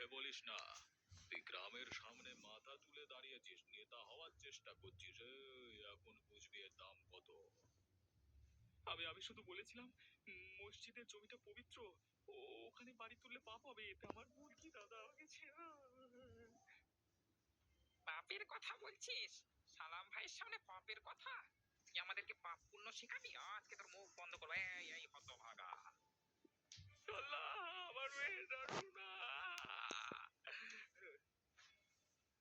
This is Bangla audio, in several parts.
মিথ্যে বলিস না। তুই গ্রামের সামনে মাথা তুলে দাঁড়িয়েছিস নেতা হওয়ার চেষ্টা করছিস এই, এখন বুঝবি এর দাম কত। আমি আমি শুধু বলেছিলাম উম, মসজিদের জমিটা পবিত্র ও ওখানে বাড়ি তুললে পাপ হবে এতে আমার ভুল কি দাদা আমাকে ছেড়ে পাপের কথা বলছিস? সালাম ভাইয়ের সামনে পাপের কথা? তুই আমাদেরকে পাপ পুণ্য শেখাবি? আজকে তোর মুখ বন্ধ করব। এই এই হতভাগা। আল্লাহ আমার মেয়েটা রুনা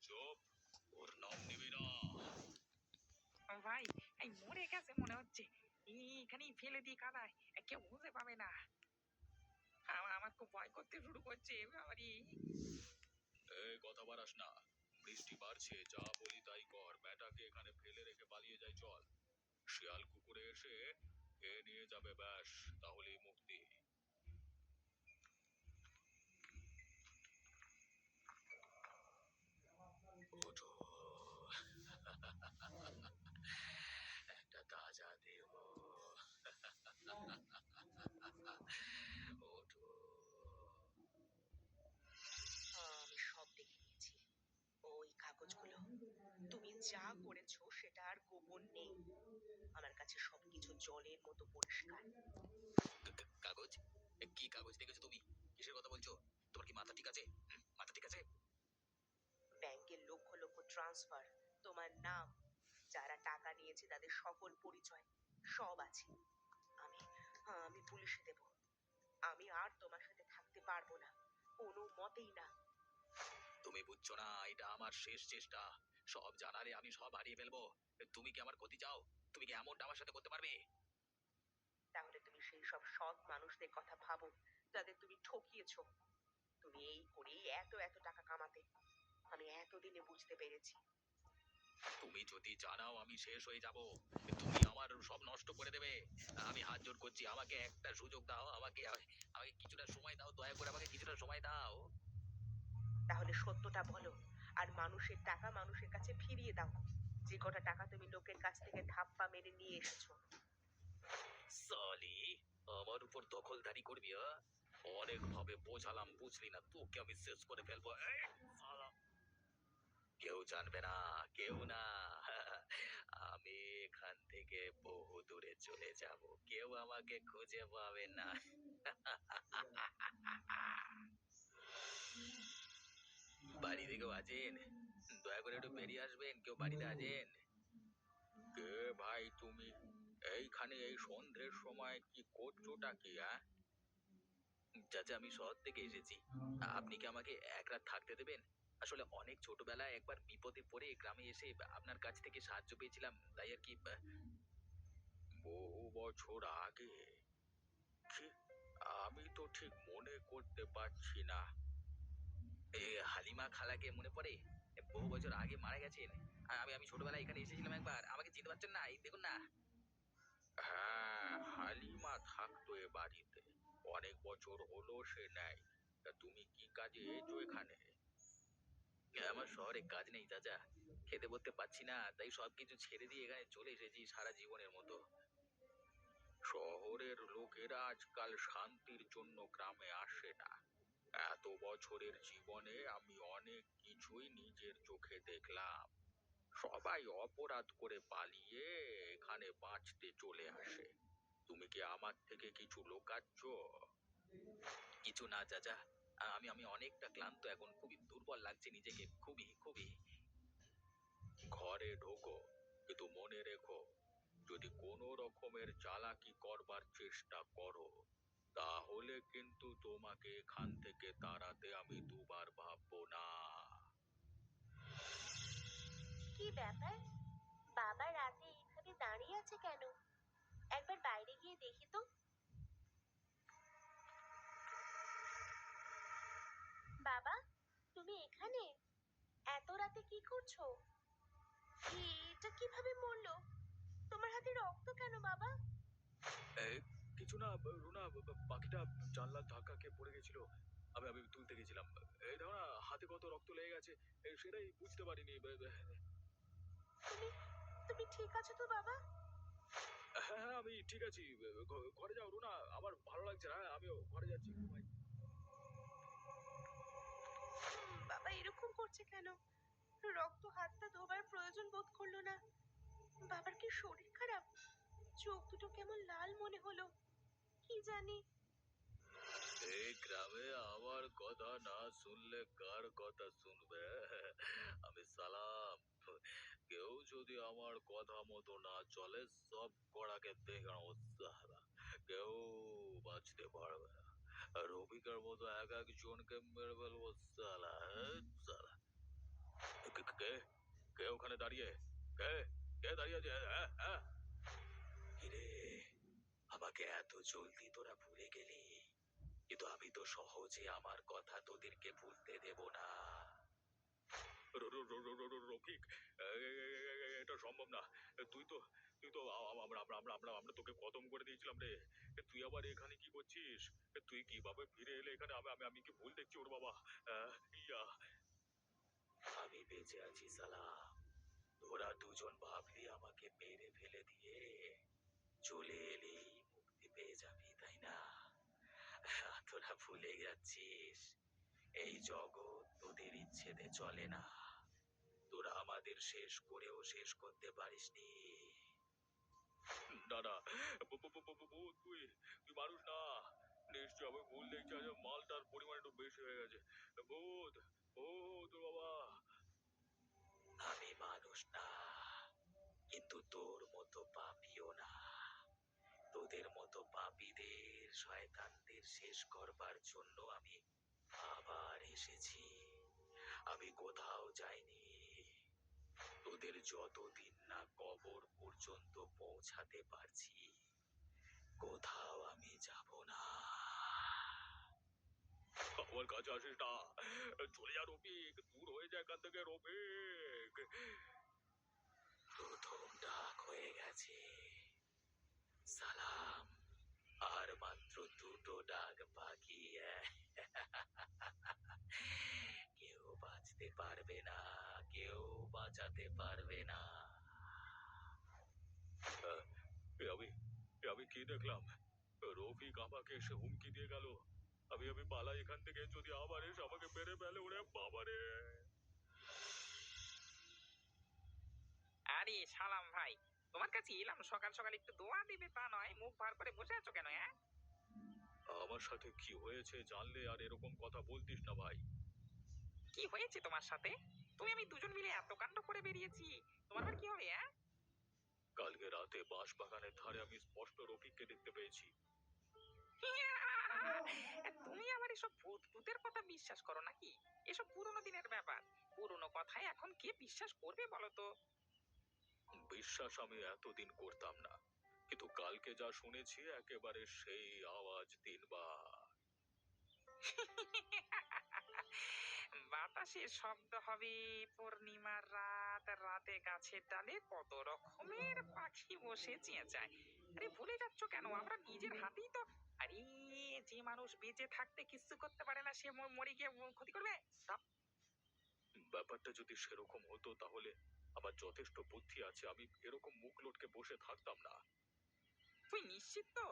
চুপ ওর নাম নিবি না ও এই মরে গেছে মনে হচ্ছে। এইখানেই ফেলে কাদায় পাবে না। আমার আমার খুব ভয় করতে শুরু করছে বাবারি কথা বাড়াস না। বৃষ্টি বাড়ছে, যা বলি তাই কর। ব্যাটাকে এখানে ফেলে রেখে পালিয়ে যাই, চল। শিয়াল কুকুরে এসে এ নিয়ে যাবে, ব্যাস। তাহলেই মুক্তি ওঠো একটা তাজা দেহ ওঠো আমি সব দেখে নিয়েছি ওই কাগজগুলো তুমি যা করেছ সেটা আর গোপন নেই। আমার কাছে সবকিছু জলের মতো পরিষ্কার। কাগজ? কি কাগজ দেখেছ তুমি? কিসের কথা বলছো? তোমার কি মাথা ঠিক আছে? মাথা ঠিক আছে? ব্যাংকের লক্ষ লক্ষ ট্রান্সফার তোমার নাম যারা টাকা নিয়েছে তাদের সকল পরিচয় সব আছে। আমি আমি পুলিশে দেব। আমি আর তোমার সাথে থাকতে পারব না। কোনো মতেই না। তুমি বুঝছ না এটা আমার শেষ চেষ্টা। সব জানালে আমি সব হারিয়ে ফেলব। তুমি কি আমার ক্ষতি চাও? তুমি কি এমনটা আমার সাথে করতে পারবে? তাহলে তুমি সেই সব সৎ মানুষদের কথা ভাবো যাদের তুমি ঠকিয়েছো। তুমি এই করেই এত এত টাকা কামাতে। আমি এতদিনে বুঝতে পেরেছি। তুমি যদি জানাও আমি শেষ হয়ে যাব তুমি আমার সব নষ্ট করে দেবে। আমি হাত জোর করছি আমাকে একটা সুযোগ দাও আমাকে আমাকে কিছুটা সময় দাও দয়া করে আমাকে কিছুটা সময় দাও। তাহলে সত্যটা বলো। আর মানুষের টাকা মানুষের কাছে ফিরিয়ে দাও। যে কটা টাকা তুমি লোকের কাছ থেকে ধাপ্পা মেরে নিয়ে এসেছ। সলি, আমার উপর দখলদারি করবি? অনেক ভাবে বোঝালাম, বুঝলি না? তোকে আমি শেষ করে ফেলব কেউ জানবে না, কেউ না। আমি এখান থেকে বহু দূরে চলে যাব। কেউ আমাকে খুঁজে পাবে না। বাড়ি থেকেও আছেন? দয়া করে একটু বেরিয়ে আসবেন কেউ বাড়িতে আছেন? কে ভাই তুমি? এইখানে এই সন্ধ্যের সময় কি করছোটা কি হ্যাঁ চাচা আমি শহর থেকে এসেছি। আপনি কি আমাকে এক রাত থাকতে দেবেন? আসলে অনেক ছোটবেলায় একবার বিপদে পড়ে গ্রামে এসে আপনার কাছ থেকে সাহায্য পেয়েছিলাম তাই আর কি বহু বছর আগে। আমি তো ঠিক মনে করতে পারছি না। হালিমা খালাকে মনে পড়ে? বহু বছর আগে মারা গেছেন আমি আমি ছোটবেলায় এখানে এসেছিলাম একবার। আমাকে চিনতে পারছেন না? এই দেখুন না। হ্যাঁ হালিমা থাকতো এ বাড়িতে। অনেক বছর হলো সে নেয় তা তুমি কি কাজে এসো এখানে? আমার শহরে কাজ নেই, চাচা। খেতে বলতে পারছি না, তাই সবকিছু ছেড়ে দিয়ে এখানে চলে এসেছি সারা জীবনের মতো। শহরের লোকেরা আজকাল শান্তির জন্য গ্রামে আসে না। এত বছরের জীবনে আমি অনেক কিছুই নিজের চোখে দেখলাম। সবাই অপরাধ করে পালিয়ে এখানে বাঁচতে চলে আসে। তুমি কি আমার থেকে কিছু লোকাচ্ছ? কিছু না চাচা। আমি আমি অনেকটা ক্লান্ত এখন। খুবই দুর্বল লাগছে নিজেকে। খুবই খুবই। ঘরে ঢোকো কিন্তু মনে রেখো যদি কোনো রকমের চালাকি করবার চেষ্টা করো তাহলে কিন্তু তোমাকে এখান থেকে তাড়াতে আমি দুবার ভাববো না। কি ব্যাপার? বাবা রাতে এইভাবে দাঁড়িয়ে আছে কেন? একবার বাইরে গিয়ে দেখি তো। বাবা তুমি এখানে? এত রাতে কি করছ? এটা কীভাবে মরলো? তোমার হাতে রক্ত কেন বাবা? এই, কিছু না রুনা পাখিটা জানলার ধাক্কা খেয়ে পড়ে গেছিল। আমি আমি তুলতে গেছিলাম। এই দেখো না হাতে কত রক্ত লেগে গেছে। এই, সেটাই বুঝতে পারিনি। তুমি তুমি ঠিক আছো তো বাবা? হ্যাঁ হ্যাঁ আমি ঠিক আছি। ঘ- ঘরে যাও রুনা। আমার ভালো লাগছে না। হ্যাঁ, আমিও ঘরে যাচ্ছি। ঘুমাই। এরকম করছে কেন? রক্ত হাতটা ধোবার প্রয়োজন বোধ করল না। বাবার কি শরীর খারাপ? চোখ দুটো কেমন লাল মনে হলো। কি জানি এই গ্রামে আমার কথা না শুনলে কার কথা শুনবে আমি সালাম কেউ যদি আমার কথা মতো না চলে সব কড়াকে দেখানো সারা কেউ বাঁচতে পারবে না আর রবিকার মতো এক একজনকে মেরে ফেলব সালা হ্যাঁ, সালা কে- কে- কে কে ওখানে দাঁড়িয়ে কে কে দাঁড়িয়ে আছে হ্যাঁ হ্যাঁ কিরে আমাকে এত জলদি তোরা ভুলে গেলি? কিন্তু আমি তো সহজে আমার কথা তোদেরকে ভুলতে দেব না। রফিক এটা সম্ভব না। তুই তো তুই তো আমরা আমরা আমরা আমরা আমরা তোকে খতম করে দিয়েছিলাম রে। তুই আবার এখানে কি করছিস? তুই কীভাবে ফিরে এলে এখানে আমি আমি আমি কি ভুল দেখছি ওর বাবা? ইয়া। আমি বেঁচে আছি সালাম তোরা দুজন ভাবলি আমাকে মেরে ফেলে দিয়ে চলে মুক্তি পেয়ে যাবি, তাই না? তোরা ভুলে যাচ্ছিস। এই জগৎ তোদের ইচ্ছেতে চলে না। তোরা আমাদের শেষ করেও শেষ করতে পারিসনি। না না তুই মানুষ না নিশ্চয় আমি ভুল দেখছি আজ মালটার পরিমাণ একটু বেশি হয়ে গেছে ভূত ও তোর বাবা আমি মানুষ না কিন্তু তোর মতো পাপিও না তোদের মতো পাপীদের শয়তানদের শেষ করবার জন্য আমি আবার এসেছি। আমি কোথাও যাইনি। তোদের যতদিন না কবর পর্যন্ত পৌঁছাতে পারছি, কোথাও আমি যাব না। আমার কাছে আসিস না। চলে যা রফিক, দূর হয়ে যায় এখান থেকে রফিক প্রথম ডাক হয়ে গেছে সালাম আর মাত্র দুটো ডাক বাকি কেউ বাঁচতে পারবে না কেউ বাঁচাতে পারবে না। আমি আমি কি দেখলাম? রফিক আমাকে এসে হুমকি দিয়ে গেল। আমি আমি পালাই এখান থেকে যদি আবার এসে আমাকে মেরে ফেলে ওরে বাবারে! আরে সালাম ভাই তোমার কাছে এলাম সকাল সকাল একটু দোয়া দিবে তা নয় মুখ ভার করে বসে আছো কেন হ্যাঁ? আমার সাথে কি হয়েছে জানলে আর এরকম কথা বলতিস না ভাই। কি হয়েছে তোমার সাথে? তুমি আমি দুজন মিলে এত কাণ্ড করে বেরিয়েছি। তোমার আবার কি হবে হ্যাঁ কালকে রাতে বাঁশ বাগানের ধারে আমি স্পষ্ট রফিককে দেখতে পেয়েছি। তুমি আমার এসব ভূত ভূতের কথা বিশ্বাস করো নাকি? এসব পুরোনো দিনের ব্যাপার। পুরোনো কথায় এখন কে বিশ্বাস করবে বলো তো? বিশ্বাস আমি এতদিন করতাম না। কিন্তু কালকে যা শুনেছি একেবারে সেই আওয়াজ তিনবার। বাতাসে শব্দ হবে পূর্ণিমার রাত রাতে গাছের ডালে কত রকমের পাখি বসে চেঁচায়। আরে ভুলে যাচ্ছ কেন? আমরা নিজের হাতেই তো আরে যে মানুষ বেঁচে থাকতে কিছু করতে পারে না সে মরে গিয়ে ক্ষতি করবে। সব ব্যাপারটা যদি সেরকম হতো তাহলে আমার যথেষ্ট বুদ্ধি আছে আমি এরকম মুখ লটকে বসে থাকতাম না। তুই নিশ্চিত? তো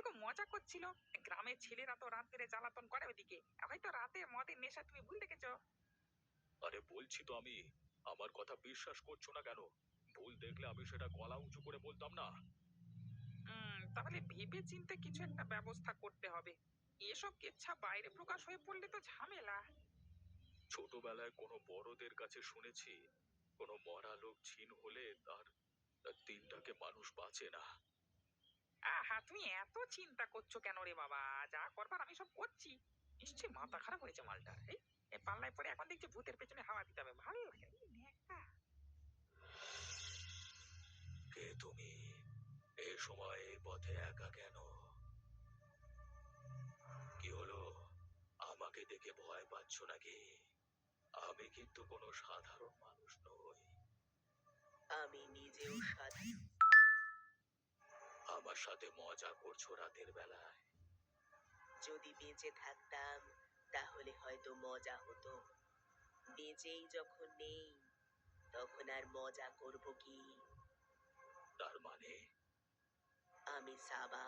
মজা করছিল। গ্রামের ছেলেরা তো রাত্রে জ্বালাতন করে ওইদিকে। হয়তো রাতে মদের নেশা তুমি ভুল দেখেছ। আরে বলছি তো আমি আমার কথা বিশ্বাস করছ না কেন? ভুল দেখলে আমি সেটা গলা উঁচু করে বলতাম না। তাহলে ভেবে চিন্তে কিছু একটা ব্যবস্থা করতে হবে। এসব কেচ্ছা বাইরে প্রকাশ হয়ে পড়লে তো ঝামেলা। ছোটবেলায় কোনো বড়দের কাছে শুনেছি কোনো মরা লোক ছিন হলে তার তার তিনটাকে মানুষ বাঁচে না। আহা তুমি এত চিন্তা করছ কেন রে বাবা? যা করবার আমি সব করছি। নিশ্চয়ই মাথা খারাপ হয়েছে মালটার এই পাল্লায় পরে এখন দেখছি ভূতের পেছনে হাওয়া দিতে হবে। ভালো লাগে। কে তুমি? এই সময় পথে একা কেন? কি হলো? আমাকে দেখে ভয় পাচ্ছ নাকি? আমি কিন্তু কোনো সাধারণ মানুষ নই। আমি নিজেও সাধু আমার সাথে মজা করছ রাতের বেলায়। যদি বেঁচে থাকতাম তাহলে হয়তো মজা হতো। বেঁচেই যখন নেই তখন আর মজা করব কি? তার মানে? আমি সাবা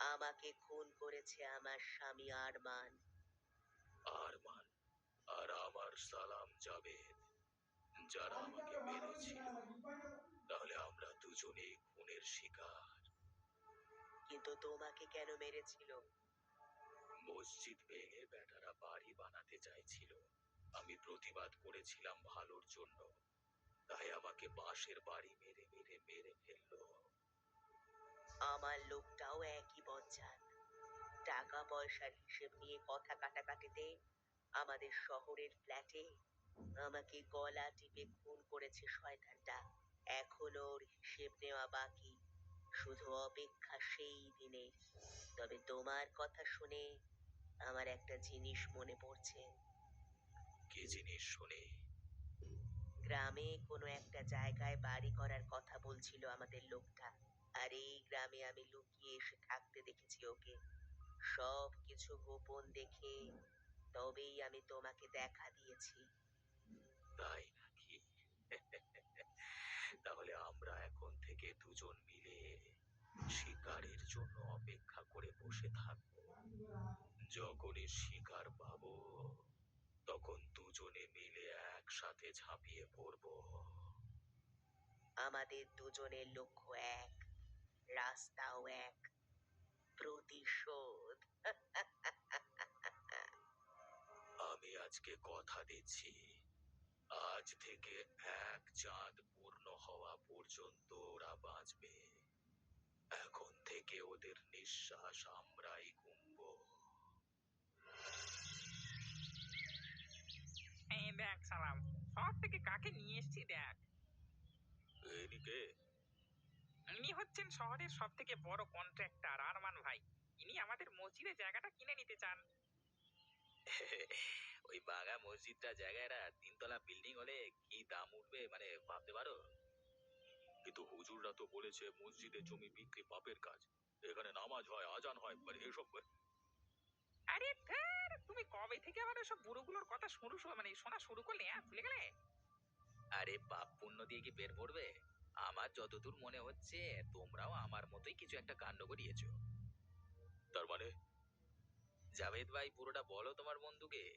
আমাকে খুন করেছে আমার স্বামী আরমান। আর মান আর আমার সালাম যাবে যারা আমাকে মেরেছিল। তাহলে আমরা দুজনেই খুনের শিকার। কিন্তু তোমাকে কেন মেরেছিল? মসজিদ ভেঙে বেটারা বাড়ি বানাতে চাইছিল। আমি প্রতিবাদ করেছিলাম ভালোর জন্য। তাই আমাকে বাঁশের বাড়ি মেরে মেরে মেরে ফেলল। আমার লোকটাও একই বজ্জাত। টাকা পয়সার হিসেব নিয়ে কথা কাটাকাটিতে আমাদের শহরের ফ্ল্যাটে আমাকে গলা টিপে খুন করেছে শয়তানটা। এখনও ওর হিসেব নেওয়া বাকি। শুধু অপেক্ষা সেই দিনে। তবে তোমার কথা শুনে আমার একটা জিনিস মনে পড়ছে। কি জিনিস শুনে? গ্রামে কোনো একটা জায়গায় বাড়ি করার কথা বলছিল আমাদের লোকটা। আর এই গ্রামে আমি লুকিয়ে এসে থাকতে দেখেছি ওকে। সব কিছু গোপন দেখে তবেই আমি তোমাকে দেখা দিয়েছি। তাই নাকি? তাহলে আমরা এখন থেকে দুজন মিলে শিকারের জন্য অপেক্ষা করে বসে থাকব। যখনই শিকার পাবো তখন দুজনে মিলে একসাথে ঝাঁপিয়ে পড়ব। আমাদের দুজনের লক্ষ্য এক রাস্তাও এক প্রতিশোধ। আমি আজকে কথা দিচ্ছি আজ থেকে এক চাঁদ পূর্ণ হওয়া পর্যন্ত ওরা বাঁচবে। নিঃশ্বাস আমরাই গুনবো এই দেখ সালাম শহর থেকে কাকে নিয়ে এসেছি দেখ? এদিকে ইনি হচ্ছেন শহরের সব থেকে বড় কন্ট্রাক্টর আরমান ভাই। ইনি আমাদের মসজিদের জায়গাটা কিনে নিতে চান। ওই বাগা মসজিদটা জায়গাটা তিনতলা বিল্ডিং হলে কি দাম উঠবে মানে ভাবতে পারো? কিন্তু হুজুররা তো বলেছে মসজিদের জমি বিক্রি পাপের কাজ। এখানে নামাজ হয় আজান হয় মানে এসব আরে ধ্যার, তুমি কবে থেকে আবার সব বুড়োগুলোর কথা শুরু মানে শোনা শুরু করলে হ্যাঁ? ভুলে গেলে? আরে পাপ পুণ্য দিয়ে কি বের পড়বে? আমার যতদূর মনে হচ্ছে তোমরাও আমার মতোই কিছু একটা কাণ্ড করিয়েছো। তার মানে? জাভেদ ভাই পুরোটা বলো তোমার বন্ধুকে।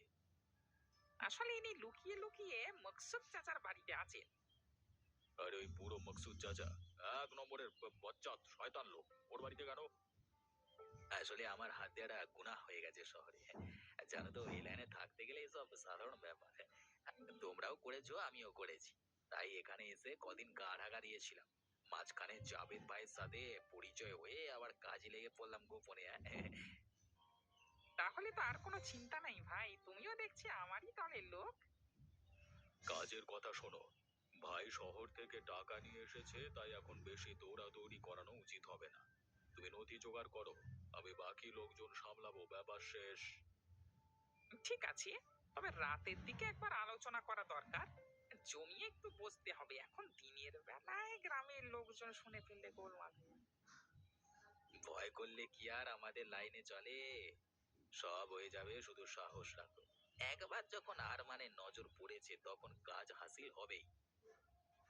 আসলে ইনি লুকিয়ে লুকিয়ে মকসুদ চাচার বাড়িতে আছেন। আরে ওই পুরো মকসুদ চাচা? এক নম্বরের ব- বজ্জাত শয়তান লোক। ওর বাড়িতে কেন আসলে আমার হাত দেওয়াটা গুনাহ হয়ে গেছে শহরে। জানো তো এই লাইনে থাকতে গেলে এসব সাধারণ ব্যাপার। তোমরাও করেছ আমিও করেছি। তাই এখানে এসে কদিন গা ঢাকা দিয়েছিলাম। মাঝখানে জাবেদ ভাইয়ের সাথে পরিচয় হয়ে আবার কাজে লেগে পড়লাম গোপনে হ্যাঁ। তাহলে তো আর কোনো চিন্তা নাই ভাই। তুমিও দেখছি আমারই দলের লোক। কাজের কথা শোনো। ভাই শহর থেকে টাকা নিয়ে এসেছে তাই এখন বেশি দৌড়াদৌড়ি করানো উচিত হবে না। তুমি নথি জোগাড় করো আমি বাকি লোকজন সামলাবো ব্যাপার শেষ। ঠিক আছে তবে রাতের দিকে একবার আলোচনা করা দরকার। জমিয়ে একটু বসতে হবে এখন দিনের বেলায় গ্রামের লোকজন শুনে ফেললে গোলমাল। ভয় করলে কি আর আমাদের লাইনে চলে? সব হয়ে যাবে শুধু সাহস রাখো। একবার যখন আর মানে নজর পড়েছে তখন কাজ হাসিল হবেই।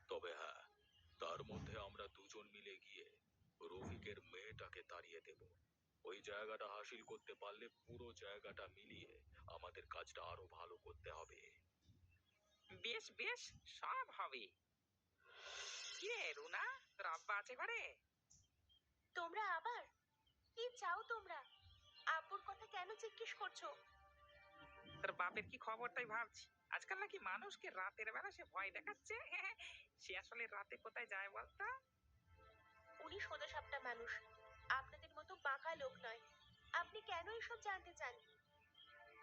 তবে হ্যাঁ তার মধ্যে আমরা দুজন মিলে গিয়ে রফিকের মেয়েটাকে তাড়িয়ে দেব। ওই জায়গাটা হাসিল করতে পারলে পুরো জায়গাটা মিলিয়ে আমাদের কাজটা আরও ভালো করতে হবে। বেশ বেশ সব হবে। কিরে রুনা তোর আব্বা আছে ঘরে? তোমরা আবার? কি চাও তোমরা? আব্বুর কথা কেন জিজ্ঞেস করছ? তোর বাপের কি খবর তাই ভাবছি? আজকাল নাকি মানুষকে রাতের বেলা সে ভয় দেখাচ্ছে? সে আসলে রাতে কোথায় যায় বলতো? উনি সোজা সাপটা মানুষ। আপনাদের মতো বাঁকা লোক নয়। আপনি কেন এসব জানতে চান?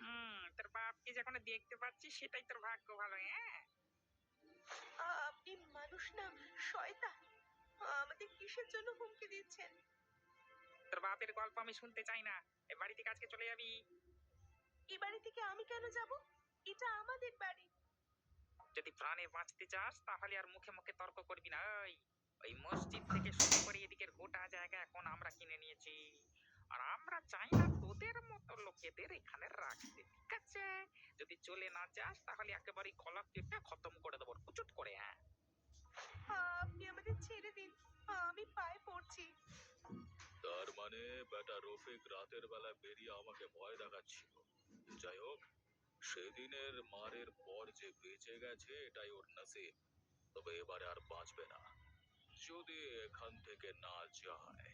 হুম তোর বাপকে যখন দেখতে পাচ্ছি সেটাই তোর ভাগ্য ভালো হ্যাঁ? আপনি মানুষ না শয়তান। আমাদের কিসের জন্য হুমকি দিচ্ছেন? তোর বাপের গল্প আমি শুনতে চাই না। এ বাড়ি থেকে আজকে চলে যাবি। এই বাড়ি থেকে আমি কেন যাব? এটা আমাদের বাড়ি। যদি প্রাণে বাঁচতে চাস তাহলে আর মুখে মুখে তর্ক করবি না। ওই ওই মসজিদ থেকে শুরু করে এদিকের গোটা জায়গা এখন আমরা কিনে নিয়েছি। আর আমরা চাই না তোদের মতো লোকেদের এখানে রাখতে ঠিক আছে? যদি চলে না যাস তাহলে একেবারে কলার টিপে খতম করে দেবো কুচুট করে হ্যাঁ? আপনি আমাদের ছেড়ে দিন আমি পায়ে পড়ছি। তার মানে বেটা রফিক রাতের বেলা বেরিয়ে আমাকে ভয় দেখাচ্ছিল। যাই হোক সেদিনের মারের পর যে বেঁচে গেছে, এটাই ওর নসিব। তবে এবারে আর বাঁচবে না। যদি এখান থেকে না যায়,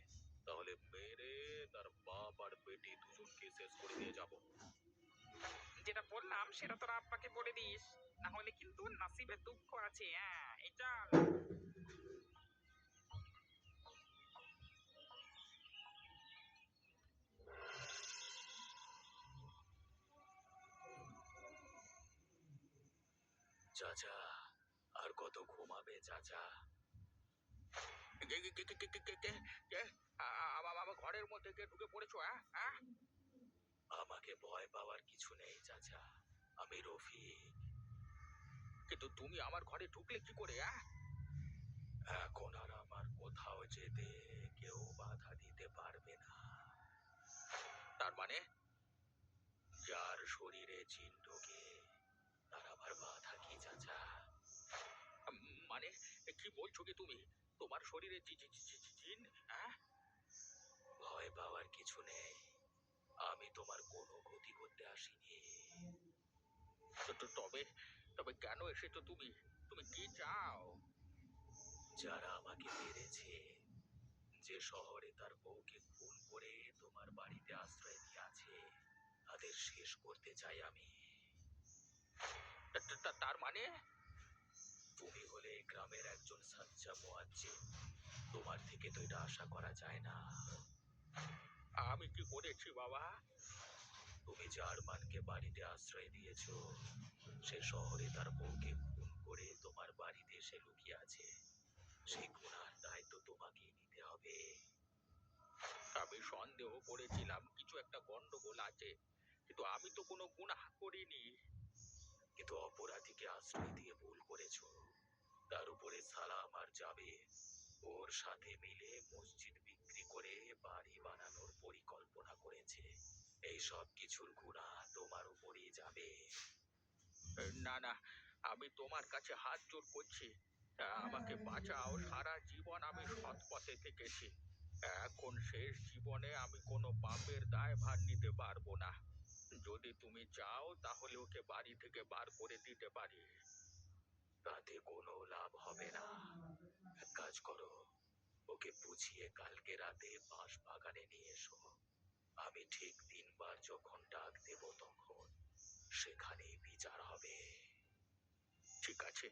তাহলে মেরে তার বাপ আর বেটি দুজনকে শেষ করে দিয়ে যাব। যেটা বললাম, সেটা তোর আব্বাকে বলে দিস। না হলে কিন্তু নাসিবে দুঃখ আছে। হ্যাঁ এই চল চাচা আর কত ঘুমাবে চাচা? আমার ঘরের মধ্যে কে ঢুকে পড়েছো হ্যাঁ? হ্যাঁ? আমাকে ভয় পাওয়ার কিছু নেই চাচা। আমি রফিক। কিন্তু তুমি আমার ঘরে ঢুকলে কি করে হ্যাঁ? এখন আর আমার কোথাও যেতে কেউ বাধা দিতে পারবে না। তার মানে? যার শরীরে চিন ঢোকে তার আবার বাধা কি চাচা উম, মানে কি বলছো কি তুমি? তোমার শরীরে জিন হ্যাঁ? ভয় পাওয়ার কিছু নেই। আমি তোমার কোনো ক্ষতি করতে আসিনি। তো- তবে তবে কেন এসেছ তুমি? তুমি কি চাও? যারা আমাকে মেরেছে, যে শহরে তার বউকে খুন করে তোমার বাড়িতে আশ্রয় দিয়ে আছে তাদের শেষ করতে চাই আমি। তার মানে? তুমি হলে গ্রামের একজন সাচ্চা মোয়াজ্জিন তোমার থেকে তো এটা আশা করা যায় না। আমি কি করেছি বাবা? তুমি জার্মানকে বাড়িতে আশ্রয় দিয়েছ। সে শহরে তার বউকে খুন করে তোমার বাড়িতে এসে লুকিয়ে আছে। সেই গুণার দায় তো তোমাকেই নিতে হবে। আমি সন্দেহ করেছিলাম কিছু একটা গন্ডগোল আছে কিন্তু আমি তো কোনো গুনাহ করিনি। কিন্তু অপরাধীকে আশ্রয় দিয়ে ভুল করেছ। তার উপরে সালাম আর যাবে। ওর সাথে মিলে মসজিদ বিক্রি করে বাড়ি বানানোর পরিকল্পনা করেছে। এই সব কিছুর গুণা তোমার উপরেই যাবে। না না, আমি তোমার কাছে হাত জোর করছি। আমাকে বাঁচাও, সারা জীবন আমি সৎ পথে থেকেছি। এখন শেষ জীবনে আমি কোনো পাপের দায় ভার নিতে পারব না। যদি তুমি চাও, তাহলে ওকে বাড়ি থেকে বার করে দিতে পারি। তাতে কোনো লাভ হবে না। এক কাজ করো, ওকে বুঝিয়ে কালকে রাতে বাঁশ বাগানে নিয়ে এসো। আমি ঠিক তিনবার যখন ডাক দেব তখন সেখানেই বিচার হবে। ঠিক আছে,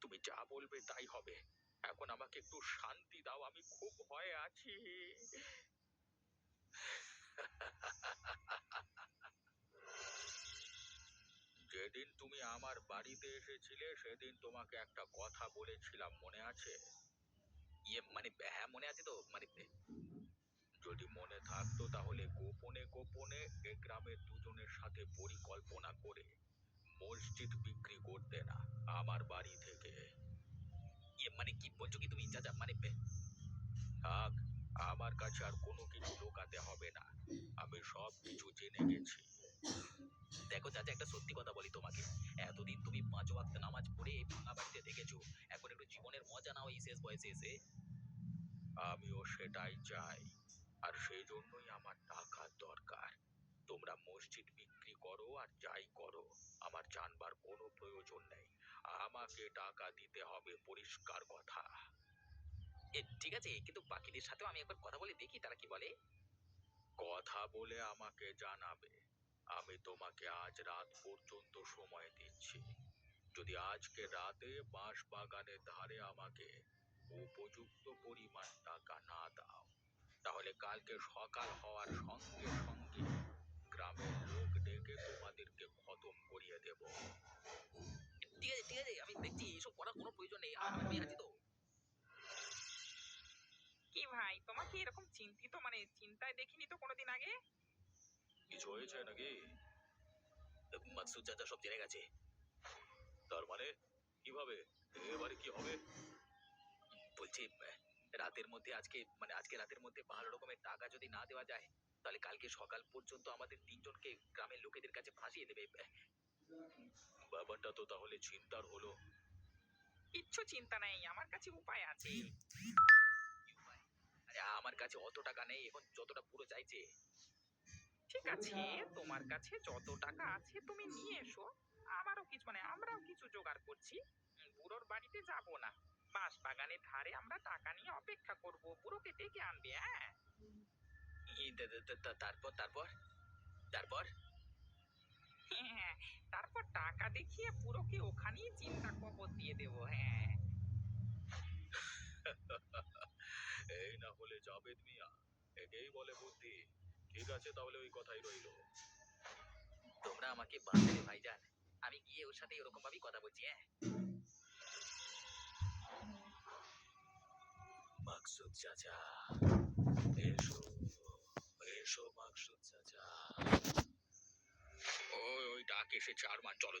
তুমি যা বলবে তাই হবে। এখন আমাকে একটু শান্তি দাও, আমি খুব ভয়ে আছি। যেদিন তুমি আমার বাড়িতে এসেছিলে, সেদিন তোমাকে একটা কথা বলেছিলাম, মনে আছে? ইয়ে মানে হ্যাঁ মনে আছে তো? মানে যদি মনে থাকতো তাহলে গোপনে গোপনে এ গ্রামের দুজনের সাথে পরিকল্পনা করে মসজিদ বিক্রি করতে না, আমার বাড়ি থেকে। ইয়ে মানে কি বলছো কি তুমি? চাচা মানে থাক, আমার কাছে আর কোনো কিছু লোকাতে হবে না। আমি সব কিছু জেনে গেছি। দেখো চাচা, একটা সত্যি কথা বলি তোমাকে। এতদিন তুমি পাঁচ ওয়াক্ত নামাজ পড়ে এই ভাঙা বাড়িতে দেখেছ। এখন একটু জীবনের মজা নাও এই শেষ বয়সে এসে। আমিও সেটাই চাই। আর সেই জন্যই আমার টাকার দরকার। তোমরা মসজিদ বিক্রি করো আর যাই করো। আমার জানবার কোনো প্রয়োজন নেই। আমাকে টাকা দিতে হবে, পরিষ্কার কথা। এ, ঠিক আছে, কিন্তু বাকিদের সাথেও আমি একবার কথা বলে দেখি, তারা কি বলে? কথা বলে আমাকে জানাবে। আমি তোমাকে আজ রাত পর্যন্ত সময় দিচ্ছি। যদি আজকে রাতে বাঁশ বাগানের ধারে আমাকে উপযুক্ত পরিমাণ টাকা না দাও তাহলে কালকে সকাল হওয়ার সঙ্গে সঙ্গে গ্রামের লোক ডেকে তোমাদেরকে খতম করিয়ে দেব। ঠিক আছে ঠিক আছে আমি দেখছি এসব করার কোনো প্রয়োজন নেই। আমি আছি তো। কি ভাই তোমাকে এরকম চিন্তিত মানে চিন্তায় দেখিনি তো কোনোদিন আগে? কিছু হয়েছে নাকি? মাকসুদ চাচা সব জেনে গেছে। তার মানে কীভাবে? এবারে কি হবে? বলছি রাতের মধ্যে আজকে মানে আজকে রাতের মধ্যে ভালো রকমের টাকা যদি না দেওয়া যায় তাহলে কালকে সকাল পর্যন্ত আমাদের তিনজনকে গ্রামের লোকেদের কাছে ফাঁসিয়ে দেবে। ব্যাপারটা তো তাহলে চিন্তার হলো। কিচ্ছু চিন্তা নেই আমার কাছে উপায় আছে। আরে আমার কাছে অত টাকা নেই এখন যতটা পুরো চাইছে। ঠিক আছে তোমার কাছে যত টাকা আছে তুমি নিয়ে এসো। আমারও কিছু মানে আমরাও কিছু জোগাড় করছি। বুড়োর বাড়িতে যাব না। বাঁশ বাগানের ধারে আমরা টাকা নিয়ে অপেক্ষা করব। বুড়োকে ডেকে আনবে হ্যাঁ? তারপর তারপর? তারপর? হ্যাঁ তারপর টাকা দেখিয়ে পুরোকে ওখানেই চিন্তা কবর দিয়ে দেবো হ্যাঁ। এই না হলে জাবেদ মিয়া একেই বলে বুদ্ধি। ঠিক আছে, তাহলে ওই কথাই রইল। তোমরা আমাকে বাঁচালে, ভাইজান। আমি গিয়ে ওর সাথে এরকম ভাবেই কথা বলছি হ্যাঁ? মাকসুদ চাচা, এসো এসো মাকসুদ চাচা। ওই ওই ডাক এসে চার চলো চলো।